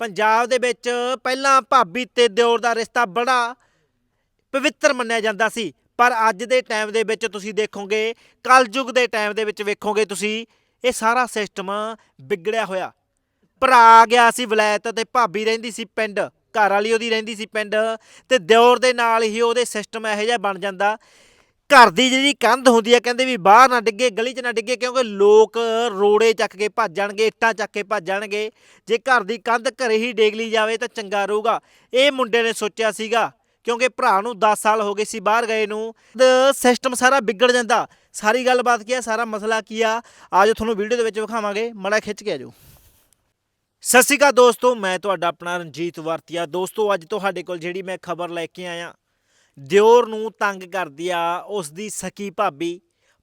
ਪੰਜਾਬ ਦੇ ਵਿੱਚ ਪਹਿਲਾਂ ਭਾਬੀ ਤੇ ਦਿਓਰ ਦਾ ਰਿਸ਼ਤਾ ਬੜਾ ਪਵਿੱਤਰ ਮੰਨਿਆ ਜਾਂਦਾ ਸੀ, ਪਰ ਅੱਜ ਦੇ ਟਾਈਮ ਦੇ ਵਿੱਚ ਤੁਸੀਂ ਦੇਖੋਗੇ, ਕਲਯੁਗ ਦੇ ਟਾਈਮ ਦੇ ਵਿੱਚ ਵੇਖੋਗੇ ਤੁਸੀਂ, ਇਹ ਸਾਰਾ ਸਿਸਟਮ ਵਿਗੜਿਆ ਹੋਇਆ। ਭਰਾ ਗਿਆ ਸੀ ਵਲੈਤ ਤੇ ਭਾਬੀ ਰਹਿੰਦੀ ਸੀ ਪਿੰਡ, ਘਰ ਵਾਲੀ ਉਹਦੀ ਰਹਿੰਦੀ ਸੀ ਪਿੰਡ ਤੇ ਦਿਓਰ ਦੇ ਨਾਲ ਹੀ ਉਹਦੇ ਸਿਸਟਮ ਇਹੋ ਜਿਹਾ ਬਣ ਜਾਂਦਾ। ਘਰ ਦੀ ਜਿਹੜੀ ਕੰਧ ਹੁੰਦੀ ਹੈ ਕਹਿੰਦੇ ਵੀ ਬਾਹਰ ਨਾ ਡਿੱਗੇ, ਗਲੀ 'ਚ ਨਾ ਡਿੱਗੇ, ਕਿਉਂਕਿ ਲੋਕ ਰੋੜੇ ਚੱਕ ਕੇ ਭੱਜ ਜਾਣਗੇ, ਇੱਟਾਂ ਚੱਕ ਕੇ ਭੱਜ ਜਾਣਗੇ। ਜੇ ਘਰ ਦੀ ਕੰਧ ਘਰੇ ਹੀ ਡੇਗ ਲਈ ਜਾਵੇ ਤਾਂ ਚੰਗਾ ਰਹੂਗਾ। ਇਹ ਮੁੰਡੇ ਨੇ ਸੋਚਿਆ ਸੀਗਾ, ਕਿਉਂਕਿ ਭਰਾ ਨੂੰ 10 ਸਾਲ ਹੋ ਗਏ ਸੀ ਬਾਹਰ ਗਏ ਨੂੰ। ਸਿਸਟਮ ਸਾਰਾ ਵਿਗੜ ਜਾਂਦਾ। ਸਾਰੀ ਗੱਲਬਾਤ ਕੀ ਆ, ਸਾਰਾ ਮਸਲਾ ਕੀ ਆ? ਆਜੋ ਤੁਹਾਨੂੰ ਵੀਡੀਓ ਦੇ ਵਿੱਚ ਵਿਖਾਵਾਂਗੇ। ਮੜਾ ਖਿੱਚ ਕੇ ਆਜੋ। ਸਤਿ ਸ਼੍ਰੀ ਅਕਾਲ ਦੋਸਤੋ, ਮੈਂ ਤੁਹਾਡਾ ਆਪਣਾ ਰਣਜੀਤ ਵਰਤੀਆ। ਦੋਸਤੋ, ਅੱਜ ਤੁਹਾਡੇ ਕੋਲ ਜਿਹੜੀ ਮੈਂ ਖਬਰ ਲੈ ਕੇ ਆਇਆ ਦਿਓਰ ਨੂੰ ਤੰਗ ਕਰਦੀ ਆ ਉਸ ਦੀ ਸਕੀ ਭਾਬੀ,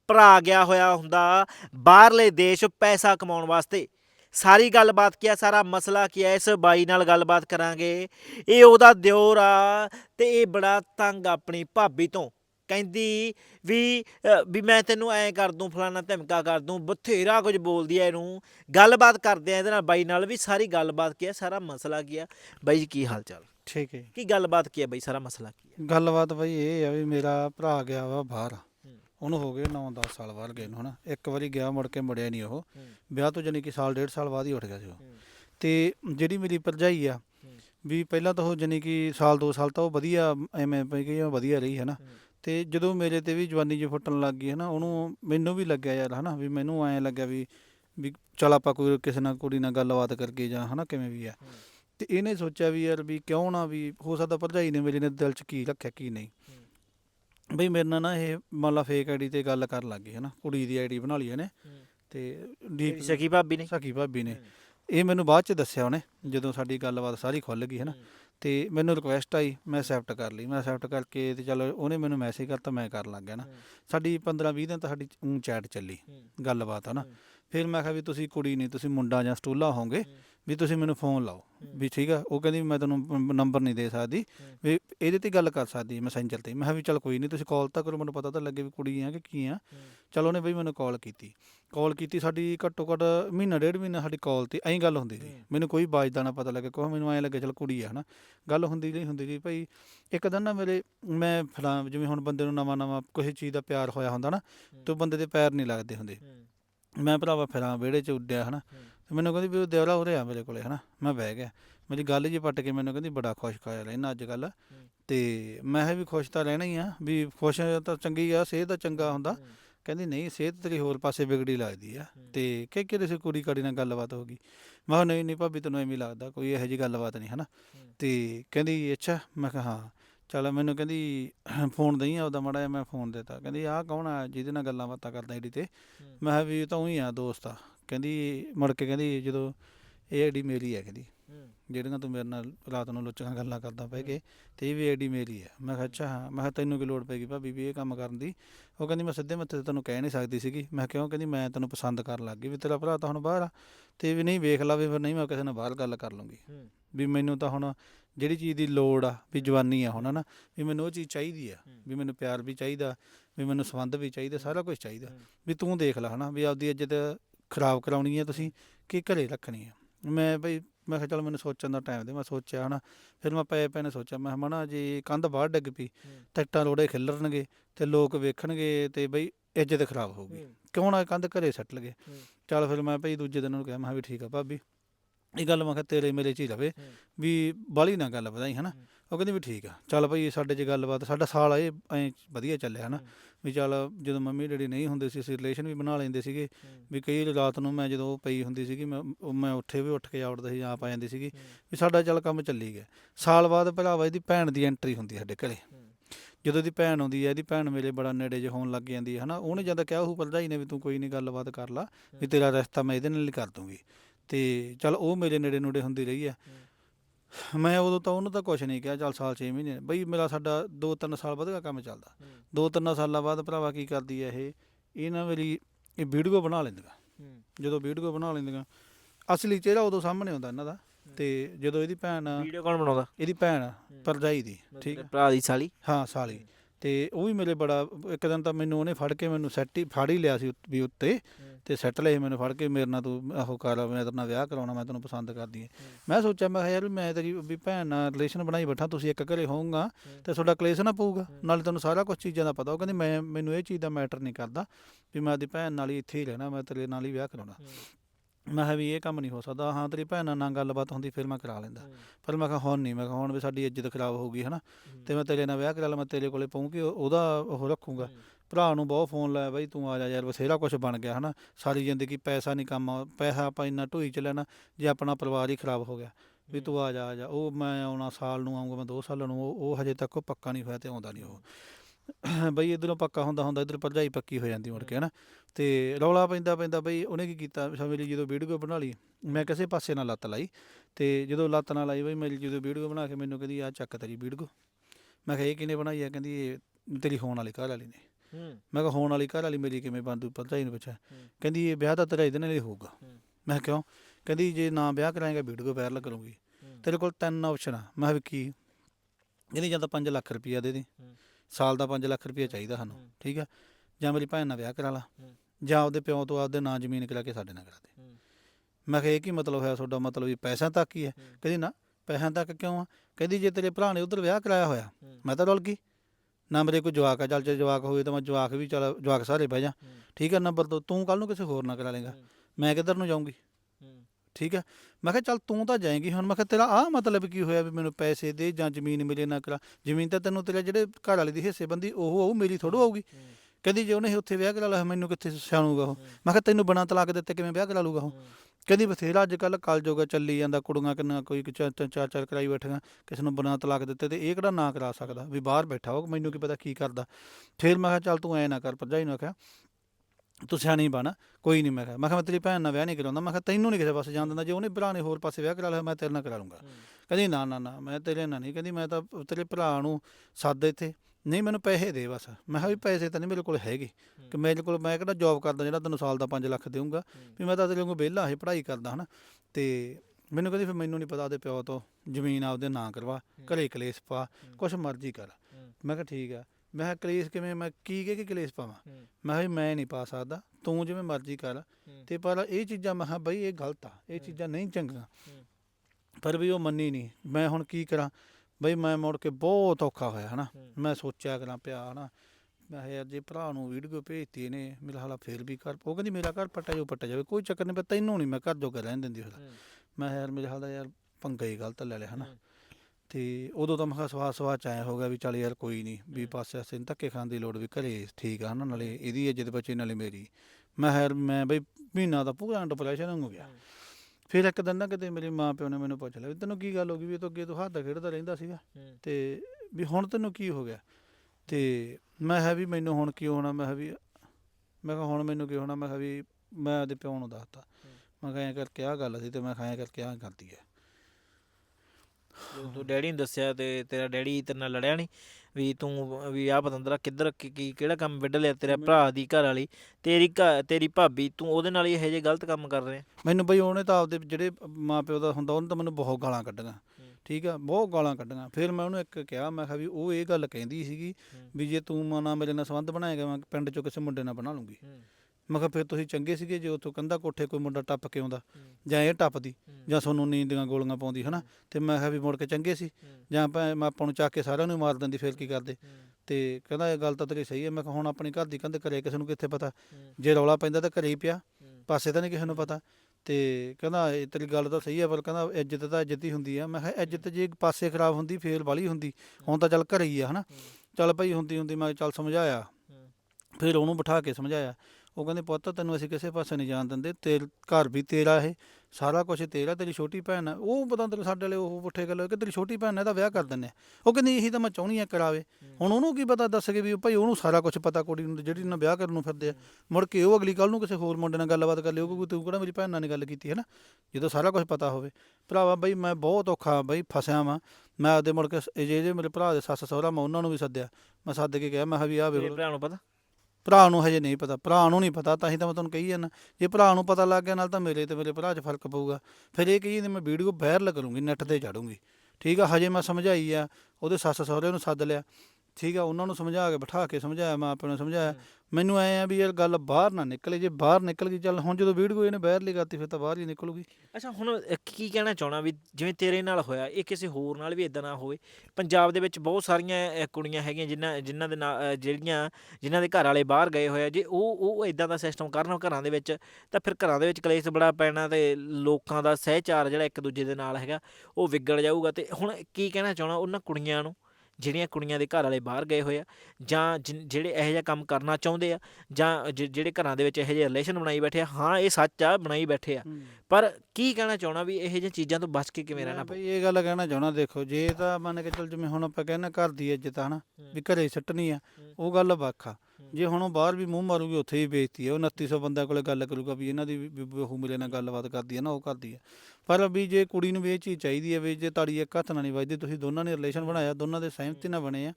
ਭਰਾ ਗਿਆ ਹੋਇਆ ਹੁੰਦਾ, ਬਾਹਰਲੇ ਦੇਸ਼ ਪੈਸਾ ਕਮਾਉਣ ਵਾਸਤੇ। ਸਾਰੀ ਗੱਲਬਾਤ ਕੀ ਆ, ਸਾਰਾ ਮਸਲਾ ਕੀ ਆ, ਇਸ ਬਾਈ ਨਾਲ ਗੱਲਬਾਤ ਕਰਾਂਗੇ। ਇਹ ਉਹਦਾ ਦਿਓਰ ਆ ਤੇ ਇਹ ਬੜਾ ਤੰਗ ਆਪਣੀ ਭਾਬੀ ਤੋਂ। ਕਹਿੰਦੀ ਵੀ ਵੀ ਮੈਂ ਤੈਨੂੰ ਐਂ ਕਰ ਦੂੰ, ਫਲਾਣਾ ਧਮਕਾ ਕਰ ਦੂੰ, ਬਥੇਰਾ ਕੁਝ ਬੋਲਦੀ ਐ ਇਹਨੂੰ। ਗੱਲਬਾਤ ਕਰਦੇ ਆ ਇਹਦੇ ਨਾਲ ਬਾਈ ਨਾਲ ਵੀ ਸਾਰੀ ਗੱਲਬਾਤ ਕੀ ਆ, ਸਾਰਾ ਮਸਲਾ ਕੀ ਆ। ਬਾਈ ਜੀ, ਕੀ ਹਾਲ ਚਾਲ? ਠੀਕ ਹੈ ਕੀ ਗੱਲਬਾਤ ਕੀ ਆ ਬਾਈ? ਸਾਰਾ ਮਸਲਾ ਕੀ ਆ ਗੱਲਬਾਤ ਬਈ ਇਹ ਆ ਵੀ ਮੇਰਾ ਭਰਾ ਗਿਆ ਵਾ ਬਾਹਰ। ਉਹਨੂੰ ਹੋ ਗਏ 9-10 ਸਾਲ ਬਾਹਰ ਗਏ ਨੂੰ ਹਨਾ। ਇੱਕ ਵਾਰੀ ਗਿਆ ਮੁੜ ਕੇ ਮੁੜਿਆ ਨਹੀਂ ਉਹ। ਵਿਆਹ ਤੋਂ ਜਾਨੀ ਕਿ ਸਾਲ ਡੇਢ ਸਾਲ ਬਾਅਦ ਹੀ ਉੱਠ ਗਿਆ ਸੀ ਉਹ। ਤੇ ਜਿਹੜੀ ਮੇਰੀ ਭਰਜਾਈ ਆ ਵੀ ਪਹਿਲਾਂ ਤਾਂ ਉਹ ਜਾਨੀ ਕਿ ਸਾਲ 2 ਸਾਲ ਤਾਂ ਉਹ ਵਧੀਆ ਐਵੇਂ ਪਈ ਗਈ ਉਹ ਵਧੀਆ ਰਹੀ ਹਨਾ। ਤੇ ਜਦੋਂ ਮੇਰੇ ਤੇ ਵੀ ਜਵਾਨੀ ਜਿਹੀ ਫੁੱਟਣ ਲੱਗ ਗਈ ਹਨਾ ਉਹਨੂੰ ਮੈਨੂੰ ਵੀ ਲੱਗਿਆ ਯਾਰ ਹਨਾ ਵੀ ਮੈਨੂੰ ਐਂ ਲੱਗਿਆ ਵੀ ਵੀ ਚਲ ਆਪਾਂ ਕੋਈ ਕਿਸੇ ਨਾਲ ਕੁੜੀ ਨਾਲ ਗੱਲਬਾਤ ਕਰਕੇ ਜਾਂ ਹਨਾ ਕਿਵੇਂ ਵੀ ਆ। ਤੇ ਇਹਨੇ ਸੋਚਿਆ ਵੀ ਯਾਰ ਵੀ ਕਿਉਂ ਨਾ ਵੀ ਹੋ ਸਕਦਾ ਭਰਜਾਈ ਨੇ ਮੇਰੇ ਨੇ ਦਿਲ 'ਚ ਕੀ ਰੱਖਿਆ ਕੀ ਨਹੀਂ। ਬਈ ਮੇਰੇ ਨਾਲ ਨਾ ਇਹ ਮੰਨ ਲਾ ਫੇਕ ਆਈਡੀ ਤੇ ਗੱਲ ਕਰਨ ਲੱਗ ਗਈ ਹੈ ਨਾ ਕੁੜੀ ਦੀ ਆਈਡੀ ਬਣਾ ਲਈ ਇਹਨੇ ਤੇ ਡੀਪ ਸਕੀ ਭਾਬੀ ਨੇ। ਸਕੀ ਭਾਬੀ ਨੇ। ਇਹ ਮੈਨੂੰ ਬਾਅਦ ਚ ਦੱਸਿਆ ਉਹਨੇ ਜਦੋਂ ਸਾਡੀ ਗੱਲਬਾਤ ਸਾਰੀ ਖੁੱਲ ਗਈ ਹੈ। ਨਾ ਤੇ ਮੈਨੂੰ ਰਿਕੁਐਸਟ ਆਈ ਮੈਂ ਐਕਸੈਪਟ ਕਰ ਲਈ। ਮੈਂ ਐਕਸੈਪਟ ਕਰਕੇ ਤੇ ਚਲ ਉਹਨੇ ਮੈਨੂੰ ਮੈਸੇਜ ਕਰਤਾ ਮੈਂ ਕਰਨ ਲੱਗ ਗਿਆ ਨਾ ਸਾਡੀ 15 20 ਦਿਨ ਤਾਂ ਸਾਡੀ ਚੈਟ ਚੱਲੀ ਗੱਲਬਾਤ ਹੈ। ਨਾ ਫਿਰ ਮੈਂ ਕਿਹਾ ਵੀ ਤੁਸੀਂ ਕੁੜੀ ਨਹੀਂ ਤੁਸੀਂ ਮੁੰਡਾ ਜਾਂ ਸਟੂਲਾ ਹੋਵੋਗੇ ਵੀ ਤੁਸੀਂ ਮੈਨੂੰ ਫੋਨ ਲਾਓ। ਵੀ ਠੀਕ ਆ ਉਹ ਕਹਿੰਦੀ ਮੈਂ ਤੁਹਾਨੂੰ ਨੰਬਰ ਨਹੀਂ ਦੇ ਸਕਦੀ। ਵੀ ਇਹਦੇ ਤੇ ਗੱਲ ਕਰ ਸਕਦੀ ਮੈਸੇਂਜਰ ਤੇ। ਮੈਂ ਕਿਹਾ ਵੀ ਚਲ ਕੋਈ ਨਹੀਂ ਤੁਸੀਂ ਕਾਲ ਤਾਂ ਕਰੋ ਮੈਨੂੰ ਪਤਾ ਤਾਂ ਲੱਗੇ ਵੀ ਕੁੜੀ ਆ ਕਿ ਕੀ ਆ। ਚਲ ਉਹਨੇ ਬਈ ਮੈਨੂੰ ਕਾਲ ਕੀਤੀ। ਕਾਲ ਕੀਤੀ ਸਾਡੀ ਘੱਟੋ ਘੱਟ ਮਹੀਨਾ ਡੇਢ ਮਹੀਨਾ ਸਾਡੀ ਕਾਲ ਤੇ ਐਂ ਗੱਲ ਹੁੰਦੀ ਸੀ। ਮੈਨੂੰ ਕੋਈ ਬਾਜ ਦਾ ਨਾ ਪਤਾ ਲੱਗੇ ਕੋਈ ਮੈਨੂੰ ਐਂ ਲੱਗੇ ਚਲ ਕੁੜੀ ਆ ਹਨਾ। ਗੱਲ ਹੁੰਦੀ ਨਹੀਂ ਹੁੰਦੀ ਸੀ ਭਾਈ ਇੱਕ ਦਿਨ ਨਾ ਮੇਰੇ ਮੈਂ ਫਲਾਂ ਜਿਵੇਂ ਹੁਣ ਬੰਦੇ ਨੂੰ ਨਵਾਂ ਨਵਾਂ ਕਿਸੇ ਚੀਜ਼ ਦਾ ਪਿਆਰ ਹੋਇਆ ਹੁੰਦਾ ਨਾ ਤੇ ਬੰਦੇ ਦੇ ਪੈਰ ਨਹੀਂ ਲੱਗਦੇ ਹੁੰਦੇ। ਮੈਂ ਭਰਾਵਾ ਫਿਰਾਂ ਵਿਹੜੇ 'ਚ ਉੱਡਿਆ ਹਨਾ ਤੇ ਮੈਨੂੰ ਕਹਿੰਦੀ ਵੀ ਉਹ ਦੇਵਰਾ ਉਰੇ ਆ ਮੇਰੇ ਕੋਲੇ ਹਨਾ ਮੈਂ ਬਹਿ ਗਿਆ। ਮੇਰੀ ਗੱਲ ਜੀ ਪੱਟ ਕੇ ਮੈਨੂੰ ਕਹਿੰਦੀ ਬੜਾ ਖੁਸ਼ ਖਾਇਆ ਰਹਿਣਾ ਅੱਜ ਕੱਲ ਤੇ ਮੈਂ ਕਿਹਾ ਵੀ ਖੁਸ਼ ਤਾਂ ਰਹਿਣਾ ਹੀ ਆ ਵੀ ਖੁਸ਼ ਤਾਂ ਚੰਗੀ ਆ ਸਿਹਤ ਤਾਂ ਚੰਗਾ ਹੁੰਦਾ। ਕਹਿੰਦੀ ਨਹੀਂ ਸਿਹਤ ਤੇਰੀ ਹੋਰ ਪਾਸੇ ਵਿਗੜੀ ਲੱਗਦੀ ਆ। ਤੇ ਕਿ ਕਿਹਦੇ ਸੇ ਕੁੜੀ ਕਾੜੀ ਨਾਲ ਗੱਲਬਾਤ ਹੋ ਗਈ? ਮੈਂ ਕਿਹਾ ਨਹੀਂ ਨਹੀਂ ਭਾਬੀ ਤੈਨੂੰ ਐਵੇਂ ਲੱਗਦਾ ਕੋਈ ਇਹੋ ਜੀ ਗੱਲਬਾਤ ਨਹੀਂ ਹਨਾ। ਤੇ ਕਹਿੰਦੀ ਅੱਛਾ ਮੈਂ ਕਿਹਾ ਹਾਂ। ਚਲ ਮੈਨੂੰ ਕਹਿੰਦੀ ਫੋਨ ਦਈ ਆਪਦਾ ਮਾੜਾ ਜਿਹਾ ਮੈਂ ਫੋਨ ਦਿੱਤਾ। ਕਹਿੰਦੀ ਆਹ ਕੌਣ ਆ ਜਿਹਦੇ ਨਾਲ ਗੱਲਾਂ ਬਾਤਾਂ ਕਰਦਾ ਏਡੀ ਤੇ? ਮੈਂ ਕਿਹਾ ਵੀ ਇਹ ਤਾਂ ਉਹੀ ਆ ਦੋਸਤ ਆ। ਕਹਿੰਦੀ ਮੁੜ ਕੇ ਕਹਿੰਦੀ ਜਦੋਂ ਇਹ ਆਈਡੀ ਮੇਰੀ ਹੈ ਕਹਿੰਦੀ। ਜਿਹੜੀਆਂ ਤੂੰ ਮੇਰੇ ਨਾਲ ਰਾਤ ਨੂੰ ਲੁੱਚੀਆਂ ਗੱਲਾਂ ਕਰਦਾ ਪੈ ਕੇ ਤੇ ਇਹ ਵੀ ਆਈਡੀ ਮੇਰੀ ਹੈ ਮੈਂ ਕਿਹਾ ਅੱਛਾ ਹਾਂ। ਮੈਂ ਕਿਹਾ ਤੈਨੂੰ ਕੀ ਲੋੜ ਪੈਗੀ ਭਾਬੀ ਵੀ ਇਹ ਕੰਮ ਕਰਨ ਦੀ? ਉਹ ਕਹਿੰਦੀ ਮੈਂ ਸਿੱਧੇ ਮੱਥੇ ਤੇ ਤੈਨੂੰ ਕਹਿ ਨਹੀਂ ਸਕਦੀ ਸੀਗੀ। ਮੈਂ ਕਿਉਂ? ਕਹਿੰਦੀ ਮੈਂ ਤੈਨੂੰ ਪਸੰਦ ਕਰਨ ਲੱਗ ਗਈ ਵੀ ਤੇਰਾ ਭਰਾ ਤਾਂ ਹੁਣ ਬਾਹਰ ਆ। ਤੇ ਵੀ ਨਹੀਂ ਵੇਖ ਲਾ ਵੀ ਫਿਰ ਨਹੀਂ ਮੈਂ ਕਿਸੇ ਨਾਲ ਬਾਹਰ ਗੱਲ ਕਰ ਲੂੰਗੀ। ਵੀ ਮੈਨੂੰ ਤਾਂ ਹੁਣ ਜਿਹੜੀ ਚੀਜ਼ ਦੀ ਲੋੜ ਆ ਵੀ ਜਵਾਨੀ ਆ ਹੁਣ ਨਾ ਵੀ ਮੈਨੂੰ ਉਹ ਚੀਜ਼ ਚਾਹੀਦੀ ਆ। ਵੀ ਮੈਨੂੰ ਪਿਆਰ ਵੀ ਚਾਹੀਦਾ ਵੀ ਮੈਨੂੰ ਸੰਬੰਧ ਵੀ ਚਾਹੀਦਾ ਸਾਰਾ ਕੁਝ ਚਾਹੀਦਾ। ਵੀ ਤੂੰ ਦੇਖ ਲੈ ਹਨਾ? ਵੀ ਆਪਦੀ ਇੱਜ਼ਤ ਖਰਾਬ ਕਰਾਉਣੀ ਹੈ ਤੁਸੀਂ ਕਿ ਘਰੇ ਰੱਖਣੀ ਹੈ ਮੈਂ ਬਈ ਮੈਂ ਕਿਹਾ ਚੱਲ ਮੈਨੂੰ ਸੋਚਣ ਦਾ ਟਾਈਮ ਦੇ ਮੈਂ ਸੋਚਿਆ ਹਨਾ ਫਿਰ ਮੈਂ ਪਏ ਪਏ ਨੇ ਸੋਚਿਆ ਮੈਂ ਮਣਾ ਜੇ ਕੰਧ ਬਾਹਰ ਡਿੱਗ ਪਈ ਇੱਟਾਂ ਰੋੜੇ ਖਿੱਲਰਨਗੇ ਤੇ ਲੋਕ ਵੇਖਣਗੇ ਤੇ ਬਈ ਇੱਜ਼ਤ ਖਰਾਬ ਹੋਊਗੀ। ਕਿਉਂ ਨਾ ਕੰਧ ਘਰੇ ਸੱਟ ਲਗੇ। ਚੱਲ ਫਿਰ ਮੈਂ ਭਈ ਦੂਜੇ ਦਿਨ ਉਹਨੂੰ ਕਿਹਾ ਮੈਂ ਵੀ ਠੀਕ ਆ ਭਾਬੀ ਇਹ ਗੱਲ ਮੈਂ ਕਿਹਾ ਤੇਰੇ ਮੇਰੇ ਚ ਹੀ ਰਵੇ ਵੀ ਬਾਲੀ ਨਾ ਗੱਲ ਵਧਾਈ ਹਨਾ। ਉਹ ਕਹਿੰਦੀ ਵੀ ਠੀਕ ਆ ਚੱਲ ਭਈ ਸਾਡੇ ਚ ਗੱਲਬਾਤ ਸਾਡਾ ਸਾਲ ਇਹ ਐ ਵਧੀਆ ਚੱਲਿਆ ਹਨਾ। ਵੀ ਚੱਲ ਜਦੋਂ ਮੰਮੀ ਡੈਡੀ ਨਹੀਂ ਹੁੰਦੇ ਸੀ ਅਸੀਂ ਰਿਲੇਸ਼ਨ ਵੀ ਬਣਾ ਲੈਂਦੇ ਸੀਗੇ। ਵੀ ਕਈ ਰਾਤ ਨੂੰ ਮੈਂ ਜਦੋਂ ਪਈ ਹੁੰਦੀ ਸੀਗੀ ਮੈਂ ਉਹ ਮੈਂ ਉੱਠੇ ਵੀ ਉੱਠ ਕੇ ਆਉੜਦਾ ਸੀ ਆਪ ਆ ਜਾਂਦੀ ਸੀਗੀ। ਵੀ ਸਾਡਾ ਚੱਲ ਕੰਮ ਚੱਲੀ ਗਿਆ। ਸਾਲ ਬਾਅਦ ਭਰਾਵਾ ਇਹਦੀ ਭੈਣ ਦੀ ਐਂਟਰੀ ਹੁੰਦੀ ਸਾਡੇ ਘਰੇ। ਜਦੋਂ ਦੀ ਭੈਣ ਆਉਂਦੀ ਹੈ ਇਹਦੀ ਭੈਣ ਮੇਰੇ ਬੜਾ ਨੇੜੇ ਜਿਹਾ ਹੋਣ ਲੱਗ ਜਾਂਦੀ ਹੈ ਹਨਾ? ਉਹਨੇ ਜਦੋਂ ਕਿਹਾ ਉਹ ਭਰਜਾਈ ਨੇ ਵੀ ਤੂੰ ਕੋਈ ਨਹੀਂ ਗੱਲਬਾਤ ਕਰ ਲਾ ਵੀ ਤੇਰਾ ਰਿਸ਼ਤਾ ਮੈਂ ਇਹਦੇ ਨਾਲ ਹੀ ਕਰ ਦੂੰਗੀ। ਤੇ ਚੱਲ ਉਹ ਮੇਰੇ ਨੇੜੇ ਨੂੜੇ ਹੁੰਦੀ ਰਹੀ ਆ। ਮੈਂ ਉਦੋਂ ਤਾਂ ਉਹਨੂੰ ਤਾਂ ਕੁਝ ਨਹੀਂ ਕਿਹਾ ਚੱਲ ਸਾਲ 6 ਮਹੀਨੇ ਬਈ ਮੇਰਾ ਸਾਡਾ 2-3 ਸਾਲ ਵਧਗਾ ਕੰਮ ਚੱਲਦਾ। 2-3 ਸਾਲਾਂ ਬਾਅਦ ਭਰਾਵਾ ਕੀ ਕਰਦੀ ਹੈ ਇਹ? ਇਹ ਨਾ ਮੇਰੀ ਇਹ ਵੀਡੀਓ ਬਣਾ ਲੈਂਦੀਆਂ। ਜਦੋਂ ਵੀਡੀਓ ਬਣਾ ਲੈਂਦੀਆਂ ਅਸਲੀ ਚਿਹਰਾ ਉਦੋਂ ਸਾਹਮਣੇ ਆਉਂਦਾ ਇਹਨਾਂ ਦਾ। ਤੇ ਜਦੋਂ ਇਹਦੀ ਭੈਣ ਵੀਡੀਓ ਕੌਣ ਬਣਾਉਂਦਾ? ਇਹਦੀ ਭੈਣ ਭਰਜਾਈ ਦੀ ਠੀਕ? ਭਰਾ ਦੀ ਸਾਲੀ? ਹਾਂ ਸਾਲੀ। ਤੇ ਉਹ ਵੀ ਮੇਰੇ ਬੜਾ ਇੱਕ ਦਿਨ ਤਾਂ ਮੈਨੂੰ ਉਹਨੇ ਫੜ ਕੇ ਮੈਨੂੰ ਸੈੱਟ ਹੀ ਫੜ ਹੀ ਲਿਆ ਸੀ ਉੱਤ- ਵੀ ਉੱਤੇ ਤੇ ਸੈੱਟ ਲਏ ਮੈਨੂੰ ਫੜ ਕੇ ਮੇਰੇ ਨਾਲ ਤੂੰ ਉਹ ਕਰ ਮੈਂ ਤੇਰੇ ਨਾਲ ਵਿਆਹ ਕਰਾਉਣਾ ਮੈਂ ਤੈਨੂੰ ਪਸੰਦ ਕਰਦੀ ਹਾਂ। ਮੈਂ ਸੋਚਿਆ ਮੈਂ ਕਿਹਾ ਯਾਰ ਵੀ ਮੈਂ ਤੇਰੀ ਵੀ ਭੈਣ ਨਾਲ ਰਿਲੇਸ਼ਨ ਬਣਾਈ ਬੈਠਾ ਤੁਸੀਂ ਇੱਕ ਘਰੇ ਹੋਊਗਾ ਤੇ ਤੁਹਾਡਾ ਕਲੇਸ਼ ਨਾ ਪਊਗਾ। ਨਾਲੇ ਤੁਹਾਨੂੰ ਸਾਰਾ ਕੁਝ ਚੀਜ਼ਾਂ ਦਾ ਪਤਾ ਉਹ ਕਹਿੰਦੀ ਮੈਂ ਮੈਨੂੰ ਇਹ ਚੀਜ਼ ਦਾ ਮੈਟਰ ਨਹੀਂ ਕਰਦਾ ਵੀ ਮੈਂ ਆਪਦੀ ਭੈਣ ਨਾਲ ਹੀ ਇੱਥੇ ਹੀ ਰਹਿਣਾ ਮੈਂ ਤੇਰੇ ਨਾਲ ਹੀ ਵਿਆਹ ਕਰਾਉਣਾ। ਮੈਂ ਕਿਹਾ ਵੀ ਇਹ ਕੰਮ ਨਹੀਂ ਹੋ ਸਕਦਾ ਹਾਂ ਤੇਰੀ ਭੈਣ ਨਾਲ ਗੱਲਬਾਤ ਹੁੰਦੀ ਫਿਰ ਮੈਂ ਕਰਾ ਲੈਂਦਾ। ਪਰ ਮੈਂ ਕਿਹਾ ਹੁਣ ਨਹੀਂ ਮੈਂ ਕਿਹਾ ਹੁਣ ਵੀ ਸਾਡੀ ਇੱਜ਼ਤ ਖਰਾਬ ਹੋਊਗੀ ਹਨਾ। ਤੇ ਮੈਂ ਤੇਰੇ ਨਾਲ ਵਿਆਹ ਕਰਾ ਲਾ ਮੈਂ ਤੇਰੇ ਕੋਲੇ ਪਹੁੰਚ ਉਹਦਾ ਉਹ ਰੱਖੂੰਗਾ। ਭਰਾ ਨੂੰ ਬਹੁਤ ਫੋਨ ਲਾਇਆ ਬਾਈ ਤੂੰ ਆ ਜਾ ਯਾਰ ਬਥੇਰਾ ਕੁਝ ਬਣ ਗਿਆ ਹਨਾ। ਸਾਰੀ ਜ਼ਿੰਦਗੀ ਪੈਸਾ ਨਹੀਂ ਕੰਮ ਪੈਸਾ ਆਪਾਂ ਇੰਨਾ ਢੋਈ ਚ ਲੈਣਾ ਜੇ ਆਪਣਾ ਪਰਿਵਾਰ ਹੀ ਖਰਾਬ ਹੋ ਗਿਆ। ਵੀ ਤੂੰ ਆ ਜਾ ਆ ਜਾ। ਉਹ ਮੈਂ ਆਉਣਾ ਸਾਲ ਨੂੰ ਆਉਂਗਾ ਮੈਂ 2 ਸਾਲਾਂ ਨੂੰ ਉਹ ਉਹ ਹਜੇ ਤੱਕ ਪੱਕਾ ਨਹੀਂ ਹੋਇਆ ਤੇ ਆਉਂਦਾ ਨਹੀਂ ਉਹ। ਬਈ ਇਧਰੋਂ ਪੱਕਾ ਹੁੰਦਾ ਹੁੰਦਾ ਇਧਰ ਭਰਜਾਈ ਪੱਕੀ ਹੋ ਜਾਂਦੀ ਮੁੜ ਕੇ ਹਨਾ। ਤੇ ਰੌਲਾ ਪੈਂਦਾ ਪੈਂਦਾ ਬਈ ਉਹਨੇ ਕੀ ਕੀਤਾ? ਸਮਝ ਲਈ ਜਦੋਂ ਵੀਡੀਓ ਬਣਾ ਲਈ ਮੈਂ ਕਿਸੇ ਪਾਸੇ ਨਾਲ ਲੱਤ ਲਾਈ। ਤੇ ਜਦੋਂ ਲੱਤ ਨਾਲ ਲਾਈ ਬਈ ਮੇਰੀ ਜਦੋਂ ਵੀਡੀਓ ਬਣਾ ਕੇ ਮੈਨੂੰ ਕਹਿੰਦੀ ਆ ਚੱਕ ਤੇਰੀ ਵੀਡੀਓ ਮੈਂ ਕਿਹਾ ਇਹ ਕਿਹਨੇ ਬਣਾਈ ਆ? ਕਹਿੰਦੀ ਇਹ ਤੇਰੀ ਹੋਣ ਵਾਲੀ ਘਰ ਵਾਲੀ ਨੇ। ਮੈਂ ਕਿਹਾ ਹੋਣ ਵਾਲੀ ਘਰ ਵਾਲੀ ਮੇਰੀ ਕਿਵੇਂ ਬੰਦੂ ਭਰਜਾਈ ਨੂੰ ਪੁੱਛਿਆ। ਕਹਿੰਦੀ ਇਹ ਵਿਆਹ ਤਾਂ ਤੇਰਾ ਇਹਦੇ ਨਾਲ ਹੀ ਹੋਊਗਾ। ਮੈਂ ਕਿਹਾ ਕਿਉਂ? ਕਹਿੰਦੀ ਜੇ ਨਾ ਵਿਆਹ ਕਰਾਏਗਾ ਵੀਡੀਓ ਵਾਇਰਲ ਕਰੂੰਗੀ। ਤੇਰੇ ਕੋਲ ਤਿੰਨ ਆਪਸ਼ਨ ਆ। ਮੈਂ ਕਿਹਾ ਵੀ ਕੀ? ਕਹਿੰਦੀ ਜਾਂ ਤਾਂ 5 ਲੱਖ ਰੁਪਈਆ ਦੇ ਦੇ। ਸਾਲ ਦਾ 5 ਲੱਖ ਰੁਪਈਆ ਚਾਹੀਦਾ ਸਾਨੂੰ ਠੀਕ ਆ? ਜਾਂ ਮੇਰੀ ਭੈਣ ਨਾਲ ਵਿਆਹ ਕਰਾ ਲਾ। ਜਾਂ ਆਪਦੇ ਪਿਓ ਤੋਂ ਆਪਦੇ ਨਾਂ ਜ਼ਮੀਨ ਕਰਾ ਕੇ ਸਾਡੇ ਨਾਲ ਕਰਾ ਦੇ। ਮੈਂ ਕਿਹਾ ਇਹ ਕੀ ਮਤਲਬ ਹੋਇਆ ਤੁਹਾਡਾ? ਮਤਲਬ ਵੀ ਪੈਸਿਆਂ ਤੱਕ ਹੀ ਹੈ। ਕਹਿੰਦੀ ਨਾ ਪੈਸਿਆਂ ਤੱਕ ਕਿਉਂ ਆ? ਕਹਿੰਦੀ ਜੇ ਤੇਰੇ ਭਰਾ ਨੇ ਉਧਰ ਵਿਆਹ ਕਰਾਇਆ ਹੋਇਆ ਮੈਂ ਤਾਂ ਰੁਲ ਗਈ। ਨਾ ਮੇਰੇ ਕੋਈ ਜਵਾਕ ਆ ਚੱਲ ਜੇ ਜਵਾਕ ਹੋਵੇ ਤਾਂ ਮੈਂ ਜਵਾਕ ਵੀ ਚੱਲ ਜਵਾਕ ਸਾਰੇ ਬਹਿ ਜਾ। ਠੀਕ ਹੈ ਨੰਬਰ ਦੋ ਤੂੰ ਕੱਲ ਨੂੰ ਕਿਸੇ ਹੋਰ ਨਾਲ ਕਰਾ ਲੇਗਾ ਮੈਂ ਕਿੱਧਰ ਨੂੰ ਜਾਊਂਗੀ? ਠੀਕ ਹੈ। ਮੈਂ ਕਿਹਾ ਚੱਲ ਤੂੰ ਤਾਂ ਜਾਏਂਗੀ ਹੁਣ ਮੈਂ ਕਿਹਾ ਤੇਰਾ ਆਹ ਮਤਲਬ ਕੀ ਹੋਇਆ ਵੀ ਮੈਨੂੰ ਪੈਸੇ ਦੇ ਜਾਂ ਜ਼ਮੀਨ ਮਿਲੇ ਨਾ ਕਰਾ। ਜ਼ਮੀਨ ਤਾਂ ਤੈਨੂੰ ਤੇਰੇ ਜਿਹੜੇ ਘਰ ਵਾਲੇ ਦੀ ਹਿੱਸੇਬੰਦੀ ਉਹ ਆਊ ਮੇਰੀ ਥੋੜੋ ਆਊਗੀ ਕਹਿੰਦੀ ਜੇ ਉਹਨੇ ਉੱਥੇ ਵਿਆਹ ਕਰਾ ਲਿਆ ਮੈਨੂੰ ਕਿੱਥੇ ਸਿਆਣੂਗਾ ਉਹ? ਮੈਂ ਕਿਹਾ ਤੈਨੂੰ ਬਣਾ ਤਲਾਕ ਦਿੱਤੇ ਕਿਵੇਂ ਵਿਆਹ ਕਰਾ ਲੂਗਾ ਉਹ? ਕਹਿੰਦੀ ਬਥੇਰਾ ਅੱਜ ਕੱਲ ਕਲਯੁਗ ਚੱਲੀ ਜਾਂਦਾ ਕੁੜੀਆਂ ਕਿੰਨਾ ਕੋਈ ਚਾਰ ਚਾਰ- ਚਾਰ ਚਾਰ ਕਰਾਈ ਬੈਠੀਆਂ। ਕਿਸੇ ਨੂੰ ਬਣਾ ਤਲਾਕ ਦਿੱਤੇ ਤੇ ਇਹ ਕਿਹੜਾ ਨਾ ਕਰਾ ਸਕਦਾ? ਵੀ ਬਾਹਰ ਬੈਠਾ ਉਹ ਮੈਨੂੰ ਕੀ ਪਤਾ ਕੀ ਕਰਦਾ। ਫਿਰ ਮੈਂ ਕਿਹਾ ਚੱਲ ਤੂੰ ਐ ਨਾ ਕਰ ਭਰਜਾਈ ਨੂੰ ਆਖਿਆ ਤੂੰ ਸਿਆਣੀ ਬਣ ਕੋਈ ਨਹੀਂ ਮੈਂ ਕਿਹਾ। ਮੈਂ ਕਿਹਾ ਮੈਂ ਤੇਰੀ ਭੈਣ ਨਾਲ ਵਿਆਹ ਨਹੀਂ ਕਰਾਉਂਦਾ। ਮੈਂ ਕਿਹਾ ਤੈਨੂੰ ਨਹੀਂ ਕਿਸੇ ਪਾਸੇ ਜਾਣ ਦਿੰਦਾ। ਜੇ ਉਹਨੇ ਭਰਾ ਨੇ ਹੋਰ ਪਾਸੇ ਵਿਆਹ ਕਰਾ ਲਿਆ ਮੈਂ ਤੇਰੇ ਨਾਲ ਕਰਾ ਲੂੰਗਾ। ਕਹਿੰਦੀ ਨਾ ਨਾ ਨਾ ਮੈਂ ਤੇਰੇ ਨਾਲ ਨਹੀਂ। ਕਹਿੰਦੀ ਮੈਂ ਤਾਂ ਤੇਰੇ ਭਰਾ ਨੂੰ ਸੱਦ ਇੱਥੇ। ਨਹੀਂ ਮੈਨੂੰ ਪੈਸੇ ਦੇ ਬਸ। ਮੈਂ ਕਿਹਾ ਵੀ ਪੈਸੇ ਤਾਂ ਨਹੀਂ ਮੇਰੇ ਕੋਲ ਹੈਗੇ। ਕਿ ਮੇਰੇ ਕੋਲ ਮੈਂ ਕਿਹੜਾ ਜੌਬ ਕਰਦਾ ਜਿਹੜਾ ਤੈਨੂੰ ਸਾਲ ਦਾ 5 ਲੱਖ ਦੇਊਂਗਾ। ਵੀ ਮੈਂ ਤਾਂ ਤੇਰੇ ਕੋਲ ਵਿਹਲਾ ਹੈ ਪੜ੍ਹਾਈ ਕਰਦਾ ਹਨਾ। ਤੇ ਮੈਨੂੰ ਕਹਿੰਦੀ ਫਿਰ ਮੈਨੂੰ ਨਹੀਂ ਪਤਾ ਉਹਦੇ ਪਿਓ ਤੋਂ ਜ਼ਮੀਨ ਆਪਦੇ ਨਾਂ ਕਰਵਾ। ਘਰੇ ਕਲੇਸ਼ ਪਾ। ਕੁਛ ਮਰਜ਼ੀ ਕਰ। ਮੈਂ ਕਿਹਾ ਠੀਕ ਆ। ਮੈਂ ਕਿਹਾ ਕਲੇਸ਼ ਕਿਵੇਂ? ਮੈਂ ਕੀ ਕਹਿ ਕੇ ਕਲੇਸ਼ ਪਾਵਾਂ? ਮੈਂ ਕਿਹਾ ਵੀ ਮੈਂ ਨਹੀਂ ਪਾ ਸਕਦਾ। ਤੂੰ ਜਿਵੇਂ ਮਰਜ਼ੀ ਕਰ। ਤੇ ਪਰ ਇਹ ਚੀਜ਼ਾਂ ਮੈਂ ਕਿਹਾ ਬਈ ਇਹ ਗਲਤ ਆ। ਇਹ ਚੀਜ਼ਾਂ ਨਹੀਂ ਚੰਗੀਆਂ। ਪਰ ਵੀ ਉਹ ਮੰਨੀ ਨਹੀਂ। ਮੈਂ ਹੁਣ ਕੀ ਕਰਾਂ? ਬਈ ਮੈਂ ਮੁੜ ਕੇ ਬਹੁਤ ਔਖਾ ਹੋਇਆ ਹਨਾ? ਮੈਂ ਸੋਚਿਆ ਕਰਾਂ ਪਿਆ ਹਨਾ? ਮੈਂ ਕਿਹਾ ਯਾਰ ਜੇ ਭਰਾ ਨੂੰ ਵੀਡੀਓ ਭੇਜਤੀ ਇਹਨੇ ਮੇਰਾ ਹਾਲਾ ਫੇਰ ਵੀ ਕਰ ਉਹ ਕਹਿੰਦੀ ਮੇਰਾ ਘਰ ਪੱਟਾ ਜੋ ਪੱਟਾ ਜਾਵੇ ਕੋਈ ਚੱਕਰ ਨਹੀਂ ਪਰ ਤੈਨੂੰ ਨਹੀਂ ਮੈਂ ਘਰ ਜੋਗਾ ਰਹਿਣ ਦਿੰਦੀ ਫਿਰ ਮੈਂ ਕਿਹਾ ਯਾਰ ਮੇਰੇ ਹਾਲ ਦਾ ਯਾਰ ਪੰਗਾ ਹੀ ਗਲਤ ਲੈ ਲਿਆ ਹਨਾ? ਤੇ ਉਦੋਂ ਤਾਂ ਮੈਂ ਕਿਹਾ ਸਵਾਸ ਸਵਾਸ ਚ ਆਇਆ ਹੋਗਾ ਵੀ ਚੱਲ ਯਾਰ ਕੋਈ ਨਹੀਂ ਵੀ ਪਾਸੇ ਆਸੇ ਨੂੰ ਧੱਕੇ ਖਾਣ ਦੀ ਲੋੜ ਵੀ ਘਰੇ ਠੀਕ ਆ ਹਨਾ ਨਾਲੇ ਇਹਦੀ ਇੱਜ਼ਤ ਬਚੇ ਨਾਲੇ ਮੇਰੀ। ਮੈਂ ਯਾਰ ਮੈਂ ਬਈ ਮਹੀਨਾ ਦਾ ਪੂਰਾ ਡਿਪਰੈਸ਼ਨ ਹੋ ਗਿਆ। ਫਿਰ ਇੱਕ ਦਿਨ ਨਾ ਕਿਤੇ ਮੇਰੇ ਮਾਂ ਪਿਓ ਨੇ ਮੈਨੂੰ ਪੁੱਛ ਲਿਆ ਵੀ ਤੈਨੂੰ ਕੀ ਗੱਲ ਹੋ ਗਈ ਵੀ ਤੋਂ ਅੱਗੇ ਤੂੰ ਹੱਥ ਖੇਡਦਾ ਰਹਿੰਦਾ ਸੀਗਾ? ਤੇ ਵੀ ਹੁਣ ਤੈਨੂੰ ਕੀ ਹੋ ਗਿਆ? ਤੇ ਮੈਂ ਕਿਹਾ ਵੀ ਮੈਨੂੰ ਹੁਣ ਕੀ ਹੋਣਾ? ਮੈਂ ਕਿਹਾ ਵੀ ਮੈਂ ਕਿਹਾ ਹੁਣ ਮੈਨੂੰ ਕੀ ਹੋਣਾ? ਮੈਂ ਕਿਹਾ ਵੀ ਮੈਂ ਆਪਦੇ ਪਿਓ ਨੂੰ ਦੱਸਤਾ। ਮੈਂ ਕਿਹਾ ਐਂ ਕਰਕੇ ਆਹ ਗੱਲ ਸੀ ਤੇ ਮੈਂ ਕਿਹਾ ਐਂ ਕਰਕੇ ਆਹ ਕਰਦੀ ਹੈ। ਜਦੋਂ ਤੂੰ ਡੈਡੀ ਨੂੰ ਦੱਸਿਆ ਤੇ ਤੇਰਾ ਡੈਡੀ ਤੇਰੇ ਨਾਲ ਲੜਿਆ ਨਹੀਂ ਵੀ ਤੂੰ ਵੀ ਆ ਪਤੰਦਰਾ ਕਿੱਧਰ ਕੀ ਕੀ- ਕਿਹੜਾ ਕੰਮ ਵਿੱਢ ਲਿਆ ਤੇਰਾ ਭਰਾ ਦੀ ਘਰ ਵਾਲੀ ਤੇਰੀ ਘ- ਤੇਰੀ ਭਾਬੀ ਤੂੰ ਉਹਦੇ ਨਾਲ ਹੀ ਇਹੋ ਜਿਹੇ ਗਲਤ ਕੰਮ ਕਰ ਰਿਹਾ। ਮੈਨੂੰ ਬਈ ਉਹਨੇ ਤਾਂ ਆਪਦੇ ਜਿਹੜੇ ਮਾਂ ਪਿਓ ਦਾ ਹੁੰਦਾ ਉਹਨੇ ਤਾਂ ਮੈਨੂੰ ਬਹੁਤ ਗਾਲਾਂ ਕੱਢੀਆਂ। ਠੀਕ ਆ ਬਹੁਤ ਗਾਲਾਂ ਕੱਢੀਆਂ। ਫਿਰ ਮੈਂ ਉਹਨੂੰ ਇੱਕ ਕਿਹਾ ਮੈਂ ਕਿਹਾ ਵੀ ਉਹ ਇਹ ਗੱਲ ਕਹਿੰਦੀ ਸੀਗੀ ਵੀ ਜੇ ਤੂੰ ਮਾਂ ਨਾਲ ਮੇਰੇ ਨਾਲ ਸੰਬੰਧ ਬਣਾਏਗਾ ਮੈਂ ਪਿੰਡ ਚੋਂ ਕਿਸੇ ਮੁੰਡੇ ਨਾਲ ਬਣਾ ਲੂੰਗੀ। ਮੈਂ ਕਿਹਾ ਫਿਰ ਤੁਸੀਂ ਚੰਗੇ ਸੀਗੇ ਜੇ ਉੱਥੋਂ ਕੰਧਾ ਕੋਠੇ ਕੋਈ ਮੁੰਡਾ ਟੱਪ ਕੇ ਆਉਂਦਾ ਜਾਂ ਇਹ ਟੱਪਦੀ ਜਾਂ ਤੁਹਾਨੂੰ ਨੀਂਦ ਦੀਆਂ ਗੋਲੀਆਂ ਪਾਉਂਦੀ ਹਨਾ? ਤੇ ਮੈਂ ਕਿਹਾ ਵੀ ਮੁੜ ਕੇ ਚੰਗੇ ਸੀ। ਜਾਂ ਮੈਂ ਆਪਾਂ ਨੂੰ ਚੱਕ ਕੇ ਸਾਰਿਆਂ ਨੂੰ ਮਾਰ ਦਿੰਦੀ ਫਿਰ ਕੀ ਕਰਦੇ? ਤੇ ਕਹਿੰਦਾ ਇਹ ਗੱਲ ਤਾਂ ਤੇਰੀ ਸਹੀ ਹੈ। ਮੈਂ ਕਿਹਾ ਹੁਣ ਆਪਣੀ ਘਰ ਦੀ ਕੰਧ ਕਰੇ ਕਿਸੇ ਨੂੰ ਕਿੱਥੇ ਪਤਾ? ਜੇ ਰੌਲਾ ਪੈਂਦਾ ਤਾਂ ਘਰੇ ਹੀ ਪਿਆ ਪਾਸੇ ਤਾਂ ਨਹੀਂ ਕਿਸੇ ਨੂੰ ਪਤਾ। ਤੇ ਕਹਿੰਦਾ ਇਹ ਤੇਰੀ ਗੱਲ ਤਾਂ ਸਹੀ ਹੈ ਪਰ ਕਹਿੰਦਾ ਇੱਜ਼ਤ ਤਾਂ ਇੱਜ਼ਤ ਹੀ ਹੁੰਦੀ ਆ। ਮੈਂ ਕਿਹਾ ਇੱਜ਼ਤ ਜੇ ਪਾਸੇ ਖਰਾਬ ਹੁੰਦੀ ਫੇਰ ਵਾਲੀ ਹੁੰਦੀ। ਹੁਣ ਤਾਂ ਚੱਲ ਘਰੇ ਹੀ ਆ ਹਨਾ? ਚੱਲ ਭਾਈ ਹੁੰਦੀ ਹੁੰਦੀ ਮੈਂ ਚੱਲ ਸਮਝਾਇਆ। ਫਿਰ ਉਹਨੂੰ ਬਿਠਾ ਕੇ ਸਮਝਾਇਆ। ਉਹ ਕਹਿੰਦੇ ਪੁੱਤ ਤੈਨੂੰ ਅਸੀਂ ਕਿਸੇ ਪਾਸੇ ਨਹੀਂ ਜਾਣ ਦਿੰਦੇ। ਤੇ ਘਰ ਵੀ ਤੇਰਾ ਇਹ। ਸਾਰਾ ਕੁਝ ਤੇਰਾ ਤੇਰੀ ਛੋਟੀ ਭੈਣ ਆ। ਉਹ ਪਤਾ ਤੈਨੂੰ ਸਾਡੇ ਵਾਲੇ ਉਹ ਪੁੱਠੇ ਗੱਲ ਕਿ ਤੇਰੀ ਛੋਟੀ ਭੈਣ ਨੇ ਇਹਦਾ ਵਿਆਹ ਕਰ ਦਿੰਨੇ। ਉਹ ਕਹਿੰਦੀ ਇਹੀ ਤਾਂ ਮੈਂ ਚਾਹੁੰਦੀ ਆ ਕਰਾਵੇ। ਹੁਣ ਉਹਨੂੰ ਕੀ ਪਤਾ ਦੱਸ ਕੇ ਵੀ ਭਾਈ ਉਹਨੂੰ ਸਾਰਾ ਕੁਝ ਪਤਾ ਕੁੜੀ ਨੂੰ ਜਿਹੜੀ ਨਾਲ ਵਿਆਹ ਕਰਨ ਨੂੰ ਫਿਰਦੇ ਆ। ਮੁੜ ਕੇ ਉਹ ਅਗਲੀ ਕੱਲ ਨੂੰ ਕਿਸੇ ਹੋਰ ਮੁੰਡੇ ਨਾਲ ਗੱਲਬਾਤ ਕਰ ਲਿਓ ਕਿਉਂਕਿ ਤੂੰ ਕਿਹੜਾ ਮੇਰੀ ਭੈਣ ਨਾਲ ਗੱਲ ਕੀਤੀ ਹੈ ਨਾ ਜਦੋਂ ਸਾਰਾ ਕੁਝ ਪਤਾ ਹੋਵੇ। ਭਰਾਵਾ ਬਈ ਮੈਂ ਬਹੁਤ ਔਖਾ ਬਈ ਫਸਿਆ ਵਾਂ। ਮੈਂ ਆਪਦੇ ਮੁੜ ਕੇ ਜੇ ਜੇ ਮੇਰੇ ਭਰਾ ਦੇ ਸੱਸ ਸਹੁਰਾ ਮੈਂ ਉਹਨਾਂ ਨੂੰ ਵੀ ਸੱਦਿਆ। ਮੈਂ ਸੱਦ ਕੇ ਕਿਹਾ ਮੈਂ ਕਿਹਾ ਵੀ ਆ ਵੇਖ ਲਓ ਭਰਾ ਨੂੰ ਪਤਾ? ਭਰਾ ਨੂੰ ਹਜੇ ਨਹੀਂ ਪਤਾ, ਭਰਾ ਨੂੰ ਨਹੀਂ ਪਤਾ, ਤਾਂ ਹੀ ਤਾਂ ਮੈਂ ਤੁਹਾਨੂੰ ਕਹੀ ਜਾਂਦਾ। ਜੇ ਭਰਾ ਨੂੰ ਪਤਾ ਲੱਗ ਗਿਆ, ਨਾਲ ਤਾਂ ਮੇਰੇ ਤੇ ਮੇਰੇ ਭਰਾ 'ਚ ਫ਼ਰਕ ਪਊਗਾ। ਫਿਰ ਇਹ ਕਹੀ ਜਾਂਦੀ ਮੈਂ ਵੀਡੀਓ ਵਾਇਰਲ ਕਰੂੰਗੀ, ਨੈਟ ਤੇ ਚਾੜੂੰਗੀ, ਠੀਕ ਆ, ਹਜੇ ਮੈਂ ਸਮਝਾਈ ਆ, ਉਹਦੇ ਸੱਸ ਸਹੁਰੇ ਨੂੰ ਸੱਦ ਲਿਆ। ਠੀਕ ਆ ਉਹਨਾਂ ਨੂੰ ਸਮਝਾ ਕੇ ਬਿਠਾ ਕੇ ਸਮਝਾਇਆ ਮਾਂ ਪਿਓ ਨੂੰ ਸਮਝਾਇਆ। ਮੈਨੂੰ ਐ ਆ ਵੀ ਯਾਰ ਗੱਲ ਬਾਹਰ ਨਾ ਨਿਕਲੇ ਜੇ ਬਾਹਰ ਨਿਕਲ ਗਈ ਚੱਲ ਹੁਣ ਜਦੋਂ ਵੀਡੀਓ ਇਹਨੇ ਬਾਹਰ ਲਈ ਕਰਤੀ ਫਿਰ ਤਾਂ ਬਾਹਰ ਹੀ ਨਿਕਲੂਗੀ। ਅੱਛਾ ਹੁਣ ਕੀ ਕਹਿਣਾ ਚਾਹਣਾ ਵੀ ਜਿਵੇਂ ਤੇਰੇ ਨਾਲ ਹੋਇਆ ਇਹ ਕਿਸੇ ਹੋਰ ਨਾਲ ਵੀ ਇਦਾਂ ਨਾ ਹੋਵੇ। ਪੰਜਾਬ ਦੇ ਵਿੱਚ ਬਹੁਤ ਸਾਰੀਆਂ ਕੁੜੀਆਂ ਹੈਗੀਆਂ ਜਿਨ੍ਹਾਂ ਜਿਨ੍ਹਾਂ ਦੇ ਨਾਲ ਜਿਹੜੀਆਂ ਜਿਨ੍ਹਾਂ ਦੇ ਘਰ ਵਾਲੇ ਬਾਹਰ ਗਏ ਹੋਏ ਆ ਜੇ ਉਹ ਉਹ ਇਦਾਂ ਦਾ ਸਿਸਟਮ ਕਰਨ ਘਰਾਂ ਦੇ ਵਿੱਚ ਤਾਂ ਫਿਰ ਘਰਾਂ ਦੇ ਵਿੱਚ ਕਲੇਸ਼ ਬੜਾ ਪੈਣਾ ਤੇ ਲੋਕਾਂ ਦਾ ਸਹਿਚਾਰ ਜਿਹੜਾ ਇੱਕ ਦੂਜੇ ਦੇ ਨਾਲ ਹੈਗਾ ਉਹ ਵਿਗੜ ਜਾਊਗਾ। ਤੇ ਹੁਣ ਕੀ ਕਹਿਣਾ ਚਾਹਣਾ ਉਹਨਾਂ ਕੁੜੀਆਂ ਨੂੰ? ਜਿਹੜੀਆਂ ਕੁੜੀਆਂ ਦੇ ਘਰ ਵਾਲੇ ਬਾਹਰ ਗਏ ਹੋਏ ਆ ਜਾਂ ਜਿਹੜੇ ਇਹੋ ਜਿਹਾ ਕੰਮ ਕਰਨਾ ਚਾਹੁੰਦੇ ਆ ਜਾਂ ਜਿਹੜੇ ਘਰਾਂ ਦੇ ਵਿੱਚ ਇਹੋ ਜਿਹੇ ਰਿਲੇਸ਼ਨ ਬਣਾਈ ਬੈਠੇ ਆ ਹਾਂ ਇਹ ਸੱਚ ਆ ਬਣਾਈ ਬੈਠੇ ਆ ਪਰ ਕੀ ਕਹਿਣਾ ਚਾਹਣਾ ਵੀ ਇਹੋ ਜਿਹੀਆਂ ਚੀਜ਼ਾਂ ਤੋਂ ਬਚ ਕੇ ਕਿਵੇਂ ਰਹਿਣਾ ਬਈ ਇਹ ਗੱਲ ਕਹਿਣਾ ਚਾਹਣਾ ਦੇਖੋ ਜੇ ਤਾਂ ਮੰਨ ਕੇ ਚੱਲ ਜਿਵੇਂ ਹੁਣ ਆਪਾਂ ਕਹਿੰਦੇ ਘਰ ਦੀ ਇੱਜ਼ਤ ਆ ਹਨਾ ਵੀ ਘਰੇ ਸੱਟਣੀ ਆ। ਉਹ ਗੱਲ ਵੱਖ ਆ। ਜੇ ਹੁਣ ਉਹ ਬਾਹਰ ਵੀ ਮੂੰਹ ਮਾਰੂਗੀ, ਉੱਥੇ ਹੀ ਬੇਇੱਜ਼ਤੀ ਹੈ। ਉਹ 2900 ਬੰਦਿਆਂ ਕੋਲੇ ਗੱਲ ਕਰੂਗਾ ਵੀ ਇਹਨਾਂ ਦੀ ਵੀ- ਵੀ ਬਹੂ ਮੇਰੇ ਨਾਲ ਗੱਲਬਾਤ ਕਰਦੀ ਹੈ ਨਾ, ਉਹ ਕਰਦੀ ਹੈ। ਪਰ ਵੀ ਜੇ ਕੁੜੀ ਨੂੰ ਵੀ ਇਹ ਚੀਜ਼ ਚਾਹੀਦੀ ਹੈ ਵੀ ਜੇ ਤਾੜੀ ਇੱਕ ਹੱਥ ਨਾਲ ਨਹੀਂ ਵੱਜਦੀ, ਤੁਸੀਂ ਦੋਨਾਂ ਨੇ ਰਿਲੇਸ਼ਨ ਬਣਾਇਆ, ਦੋਨਾਂ ਦੇ ਸਹਿਮਤੀ ਨਾਲ ਬਣੇ ਆ।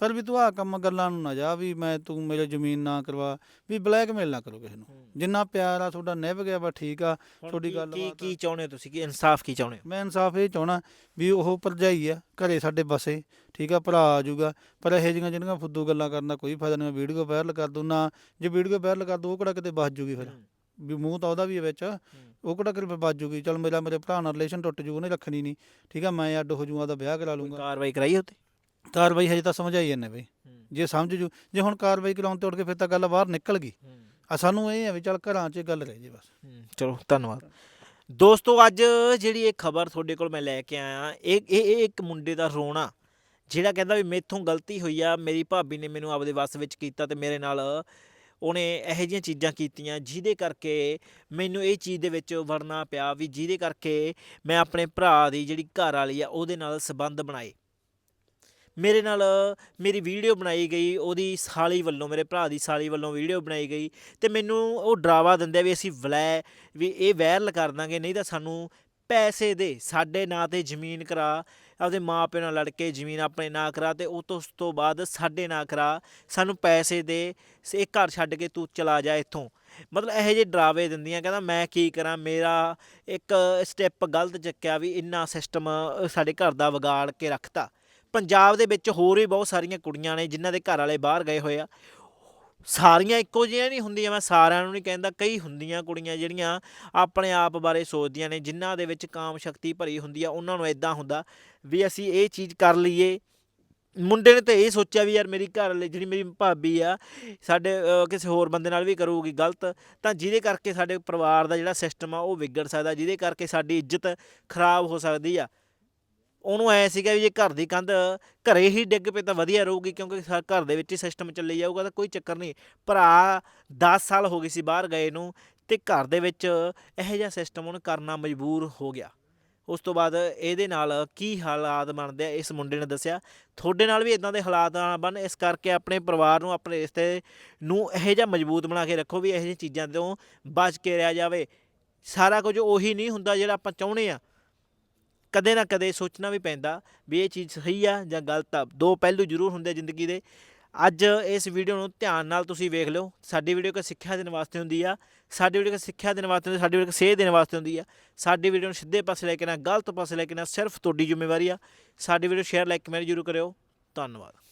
ਪਰ ਵੀ ਤੂੰ ਆ ਕੰਮ ਗੱਲਾਂ ਨੂੰ ਨਾ ਜਾ ਵੀ ਮੈਂ ਤੂੰ ਮੇਰੇ ਜ਼ਮੀਨ ਨਾ ਕਰਵਾ ਵੀ ਬਲੈਕਮੇਲ ਨਾ ਕਰੋ ਕਿਸੇ ਨੂੰ। ਜਿੰਨਾ ਪਿਆਰ ਆ ਤੁਹਾਡਾ ਨਿਭ ਗਿਆ ਵਾ ਠੀਕ ਆ ਤੁਹਾਡੀ ਗੱਲ ਕੀ ਕੀ ਚਾਹੁੰਦੇ ਹੋ ਤੁਸੀਂ? ਕੀ ਇਨਸਾਫ ਕੀ ਚਾਹੁੰਦੇ ਹੋ? ਮੈਂ ਇਨਸਾਫ ਇਹ ਚਾਹਣਾ ਵੀ ਉਹ ਭਰਜਾਈ ਆ ਘਰੇ ਸਾਡੇ ਬਸੇ ਠੀਕ ਆ ਭਰਾ ਆ ਜਾਊਗਾ। ਪਰ ਇਹ ਜਿਹੀਆਂ ਜਿਹੜੀਆਂ ਫੁੱਦੂ ਗੱਲਾਂ ਕਰਨ ਦਾ ਕੋਈ ਫਾਇਦਾ ਨਹੀਂ ਵੀਡੀਓ ਵਾਇਰਲ ਕਰ ਦੂੰ ਨਾ ਜੇ ਵੀਡੀਓ ਵਾਇਰਲ ਕਰ ਦੂੰ ਉਹ ਕਿਹੜਾ ਕਿਤੇ ਬਚ ਜੂਗੀ ਫਿਰ? ਵੀ ਮੂੰਹ ਤਾਂ ਉਹਦਾ ਵੀ ਹੈ ਵਿੱਚ। ਉਹ ਕਿਹੜਾ ਕਿਤੇ ਬਚ ਜੂਗੀ? ਚਲ ਮੇਰਾ ਮੇਰੇ ਭਰਾ ਨਾਲ ਰਿਲੇਸ਼ਨ ਟੁੱਟ ਜੂ ਉਹਨੇ ਰੱਖਣੀ ਨਹੀਂ। ਠੀਕ ਆ ਮੈਂ ਅੱਡ ਹੋ ਜੂਗਾ ਦਾ ਵਿਆਹ ਕਰਾ ਲੂੰਗਾ ਕਾਰਵਾਈ ਕਰਾਈ ਉੱਤੇ ਕਾਰਵਾਈ ਹਜੇ ਤਾਂ ਸਮਝਾਈ ਜਾਂਦੇ ਬਈ। ਜੇ ਸਮਝ ਜੂ ਜੇ ਹੁਣ ਕਾਰਵਾਈ ਕਰਾਉਣ ਤੇ ਉੱਡ ਕੇ ਫਿਰ ਤਾਂ ਗੱਲ ਬਾਹਰ ਨਿਕਲ ਗਈ। ਆ ਸਾਨੂੰ ਇਹ ਆ ਵੀ ਚੱਲ ਘਰਾਂ 'ਚ ਗੱਲ ਰਹਿ ਜੇ ਬਸ। ਚਲੋ ਧੰਨਵਾਦ। ਦੋਸਤੋ ਅੱਜ ਜਿਹੜੀ ਇਹ ਖਬਰ ਤੁਹਾਡੇ ਕੋਲ ਮੈਂ ਲੈ ਕੇ ਆਇਆ ਇਹ ਇਹ ਇਹ ਇੱਕ ਮੁੰਡੇ ਦਾ ਰੋਣਾ ਜਿਹੜਾ ਕਹਿੰਦਾ ਵੀ ਮੇਥੋਂ ਗਲਤੀ ਹੋਈ ਆ ਮੇਰੀ ਭਾਬੀ ਨੇ ਮੈਨੂੰ ਆਪਦੇ ਵੱਸ ਵਿੱਚ ਕੀਤਾ ਤੇ ਮੇਰੇ ਨਾਲ ਉਹਨੇ ਇਹੋ ਜਿਹੀਆਂ ਚੀਜ਼ਾਂ ਕੀਤੀਆਂ ਜਿਹਦੇ ਕਰਕੇ ਮੈਨੂੰ ਇਹ ਚੀਜ਼ ਦੇ ਵਿੱਚ ਵੜਨਾ ਪਿਆ ਵੀ ਜਿਹਦੇ ਕਰਕੇ ਮੈਂ ਆਪਣੇ ਭਰਾ ਦੀ ਜਿਹੜੀ ਘਰ ਵਾਲੀ ਆ ਉਹਦੇ ਨਾਲ ਸਬੰਧ ਬਣਾਏ। ਮੇਰੇ ਨਾਲ ਮੇਰੀ ਵੀਡੀਓ ਬਣਾਈ ਗਈ, ਉਹਦੀ ਸਾਲੀ ਵੱਲੋਂ, ਮੇਰੇ ਭਰਾ ਦੀ ਸਾਲੀ ਵੱਲੋਂ ਵੀਡੀਓ ਬਣਾਈ ਗਈ ਤੇ ਮੈਨੂੰ ਉਹ ਡਰਾਵਾ ਦਿੰਦੇ ਵੀ ਅਸੀਂ ਵਲੈ, ਵੀ ਇਹ ਵਾਇਰਲ ਕਰ ਦਾਂਗੇ, ਨਹੀਂ ਤਾਂ ਸਾਨੂੰ ਪੈਸੇ ਦੇ, ਸਾਡੇ ਨਾਂ ਤੇ ਜ਼ਮੀਨ ਕਰਾ, ਆਪਦੇ ਮਾਪਿਆਂ ਨਾਲ ਲੜ ਕੇ ਜ਼ਮੀਨ ਆਪਣੇ ਨਾਂ ਕਰਾ ਤੇ ਉਹ ਤੋਂ, ਉਸ ਤੋਂ ਬਾਅਦ ਸਾਡੇ ਨਾਂ ਕਰਾ, ਸਾਨੂੰ ਪੈਸੇ ਦੇ ਇਹ ਘਰ ਛੱਡ ਕੇ ਤੂੰ ਚਲਾ ਜਾ ਇੱਥੋਂ। ਮਤਲਬ ਇਹੋ ਜਿਹੇ ਡਰਾਵੇ ਦਿੰਦੀਆਂ, ਕਹਿੰਦਾ ਮੈਂ ਕੀ ਕਰਾਂ, ਮੇਰਾ ਇੱਕ ਸਟੈਪ ਗਲਤ ਚੱਕਿਆ ਵੀ ਇੰਨਾ ਸਿਸਟਮ ਸਾਡੇ ਘਰ ਦਾ ਵਿਗਾੜ ਕੇ ਰੱਖਤਾ। ਪੰਜਾਬ ਦੇ ਵਿੱਚ ਹੋਰ ਵੀ ਬਹੁਤ ਸਾਰੀਆਂ ਕੁੜੀਆਂ ਨੇ ਜਿਨ੍ਹਾਂ ਦੇ ਘਰ ਵਾਲੇ ਬਾਹਰ ਗਏ ਹੋਏ ਆ। ਸਾਰੀਆਂ ਇੱਕੋ ਜਿਹੀਆਂ ਨਹੀਂ ਹੁੰਦੀਆਂ, ਮੈਂ ਸਾਰਿਆਂ ਨੂੰ ਨਹੀਂ ਕਹਿੰਦਾ, ਕਈ ਹੁੰਦੀਆਂ ਕੁੜੀਆਂ ਜਿਹੜੀਆਂ ਆਪਣੇ ਆਪ ਬਾਰੇ ਸੋਚਦੀਆਂ ਨੇ, ਜਿਨ੍ਹਾਂ ਦੇ ਵਿੱਚ ਕਾਮ ਸ਼ਕਤੀ ਭਰੀ ਹੁੰਦੀ ਆ, ਉਹਨਾਂ ਨੂੰ ਇਦਾਂ ਹੁੰਦਾ ਵੀ ਅਸੀਂ ਇਹ ਚੀਜ਼ ਕਰ ਲਈਏ। ਮੁੰਡੇ ਨੇ ਤਾਂ ਇਹ ਸੋਚਿਆ ਵੀ ਯਾਰ ਮੇਰੀ ਘਰ ਵਾਲੀ, ਜਿਹੜੀ ਮੇਰੀ ਭਾਬੀ ਆ, ਸਾਡੇ ਕਿਸੇ ਹੋਰ ਬੰਦੇ ਨਾਲ ਵੀ ਕਰੂਗੀ ਗਲਤ, ਤਾਂ ਜਿਹਦੇ ਕਰਕੇ ਸਾਡੇ ਪਰਿਵਾਰ ਦਾ ਜਿਹੜਾ ਸਿਸਟਮ ਆ, ਉਹ ਵਿਗੜ ਸਕਦਾ, ਜਿਹਦੇ ਕਰਕੇ ਸਾਡੀ ਇੱਜ਼ਤ ਖਰਾਬ ਹੋ ਸਕਦੀ ਆ। ਉਹਨੂੰ ਐ ਸੀਗਾ ਵੀ ਜੇ ਘਰ ਦੀ ਕੰਧ ਘਰੇ ਹੀ ਡਿੱਗ ਪਏ ਤਾਂ ਵਧੀਆ ਰਹੂਗੀ, ਕਿਉਂਕਿ ਘਰ ਦੇ ਵਿੱਚ ਹੀ ਸਿਸਟਮ ਚੱਲੀ ਜਾਊਗਾ ਤਾਂ ਕੋਈ ਚੱਕਰ ਨਹੀਂ। ਭਰਾ 10 ਸਾਲ ਹੋ ਗਏ ਸੀ ਬਾਹਰ ਗਏ ਨੂੰ ਤੇ ਘਰ ਦੇ ਵਿੱਚ ਇਹੋ ਜਿਹਾ ਸਿਸਟਮ ਉਹਨੂੰ ਕਰਨਾ ਮਜਬੂਰ ਹੋ ਗਿਆ। ਉਸ ਤੋਂ ਬਾਅਦ ਇਹਦੇ ਨਾਲ ਕੀ ਹਾਲਾਤ ਬਣਦੇ ਆ, ਇਸ ਮੁੰਡੇ ਨੇ ਦੱਸਿਆ। ਤੁਹਾਡੇ ਨਾਲ ਵੀ ਇਦਾਂ ਦੇ ਹਾਲਾਤ ਬਣ, ਇਸ ਕਰਕੇ ਆਪਣੇ ਪਰਿਵਾਰ ਨੂੰ, ਆਪਣੇ ਰਿਸ਼ਤੇ ਨੂੰ ਇਹੋ ਜਿਹਾ ਮਜ਼ਬੂਤ ਬਣਾ ਕੇ ਰੱਖੋ ਵੀ ਇਹੋ ਜਿਹੀਆਂ ਚੀਜ਼ਾਂ ਤੋਂ ਬਚ ਕੇ ਰਹਿ ਜਾਵੇ। ਸਾਰਾ ਕੁਝ ਉਹੀ ਨਹੀਂ ਹੁੰਦਾ ਜਿਹੜਾ ਆਪਾਂ ਚਾਹੁੰਦੇ ਆ ਕਦੇ ਨਾ ਕਦੇ ਸੋਚਣਾ ਵੀ ਪੈਂਦਾ ਵੀ ਇਹ ਚੀਜ਼ ਸਹੀ ਆ ਜਾਂ ਗਲਤ ਆ। ਦੋ ਪਹਿਲੂ ਜ਼ਰੂਰ ਹੁੰਦੇ ਜ਼ਿੰਦਗੀ ਦੇ। ਅੱਜ ਇਸ ਵੀਡੀਓ ਨੂੰ ਧਿਆਨ ਨਾਲ ਤੁਸੀਂ ਵੇਖ ਲਿਓ। ਸਾਡੀ ਵੀਡੀਓ ਕੋ ਸਿੱਖਿਆ ਦੇਣ ਵਾਸਤੇ ਹੁੰਦੀ ਆ। ਸਾਡੀ ਵੀਡੀਓ ਕੋ ਸਿੱਖਿਆ ਦੇਣ ਵਾਸਤੇ ਹੁੰਦੀ ਸਾਡੀ ਵੀਡੀਓ ਕੋ ਸੇਧ ਦੇਣ ਵਾਸਤੇ ਹੁੰਦੀ ਆ। ਸਾਡੀ ਵੀਡੀਓ ਨੂੰ ਸਿੱਧੇ ਪਾਸੇ ਲੈ ਕੇ ਨਾ, ਗਲਤ ਪਾਸੇ ਲੈ ਕੇ ਨਾ, ਸਿਰਫ ਤੁਹਾਡੀ ਜ਼ਿੰਮੇਵਾਰੀ ਆ। ਸਾਡੀ ਵੀਡੀਓ ਸ਼ੇਅਰ, ਲਾਈਕ, ਕਮੈਂਟ ਜ਼ਰੂਰ ਕਰਿਓ। ਧੰਨਵਾਦ।